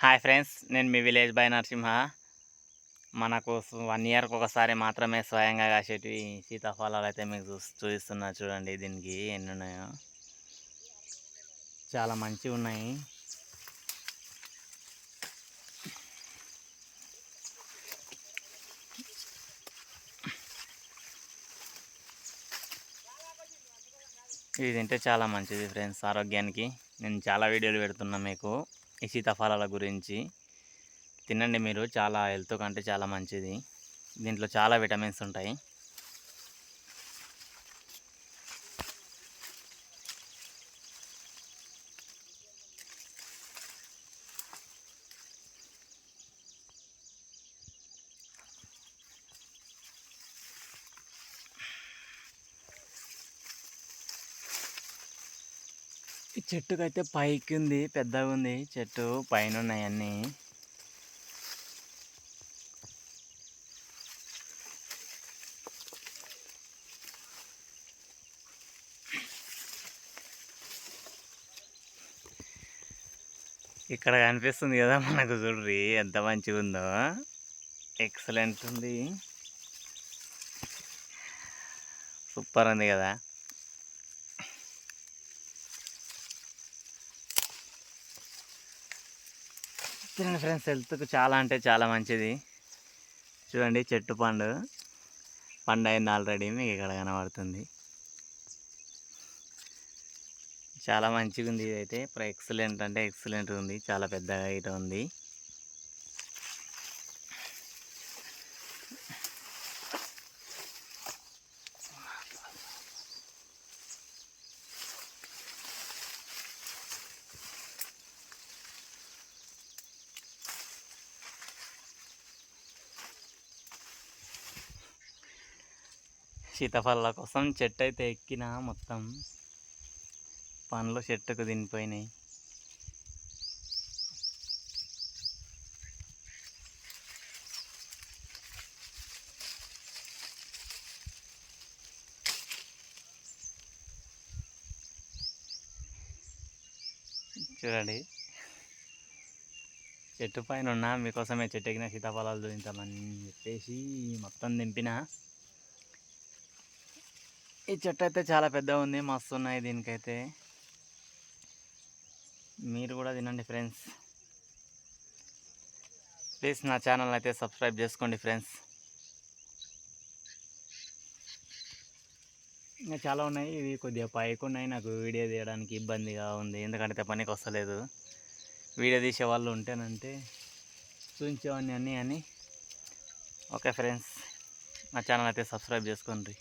Hi friends నేను మీ village by Narasimha. మనకు one ఇయర్కి ఒకసారి మాత్రమే స్వయంగా కాసేటివి సీతాఫలాలు అయితే మీకు చూ చూపిస్తున్నా చూడండి దీనికి ఎన్ని ఉన్నాయో. చాలా మంచిగా ఉన్నాయి. ఇది తింటే చాలా మంచిది ఫ్రెండ్స్ ఆరోగ్యానికి. నేను చాలా వీడియోలు పెడుతున్నా మీకు. ఈ సీతాఫలాల గురించి తినండి మీరు. చాలా హెల్త్ కంటే చాలా మంచిది. దీంట్లో చాలా విటమిన్స్ ఉంటాయి. ఈ చెట్టుకైతే పైకి ఉంది పెద్దగా ఉంది చెట్టు పైన ఉన్నాయి అన్నీ ఇక్కడ కనిపిస్తుంది కదా మనకు చూడ్రి ఎంత మంచిగా ఉందో ఎక్సలెంట్ ఉంది. సూపర్ ఉంది కదా. తినండి ఫ్రెండ్స్ హెల్త్కి చాలా అంటే చాలా మంచిది. చూడండి చెట్టు పండు. పండు అయింది ఆల్రెడీ మీకు ఇక్కడ కనబడుతుంది. చాలా మంచిగా ఉంది ఇదైతే. ఇప్పుడు ఎక్సలెంట్ అంటే ఎక్సలెంట్ ఉంది. చాలా పెద్దగా అయితే ఉంది. సీతాఫలాల కోసం చెట్టు అయితే ఎక్కిన మొత్తం పండ్లు చెట్టుకు దినిపోయినాయి చూడండి. చెట్టు పైన ఉన్నా మీకోసమే చెట్టు ఎక్కిన సీతాఫలాలు చూపించామని చెప్పేసి మొత్తం దింపిన. ఈ చెట్టు అయితే చాలా పెద్దగా ఉంది మస్తు ఉన్నాయి దీనికైతే. మీరు కూడా తినండి ఫ్రెండ్స్. ప్లీజ్ నా ఛానల్ అయితే సబ్స్క్రైబ్ చేసుకోండి ఫ్రెండ్స్. ఇంకా చాలా ఉన్నాయి ఇవి కొద్దిగా పైకి ఉన్నాయి నాకు వీడియో తీయడానికి ఇబ్బందిగా ఉంది ఎందుకంటే పనికి వస్తలేదు. వీడియో తీసే వాళ్ళు ఉంటేనంటే చూపించేవాడిని అన్నీ అని. ఓకే ఫ్రెండ్స్ నా ఛానల్ అయితే సబ్స్క్రైబ్ చేసుకోండి.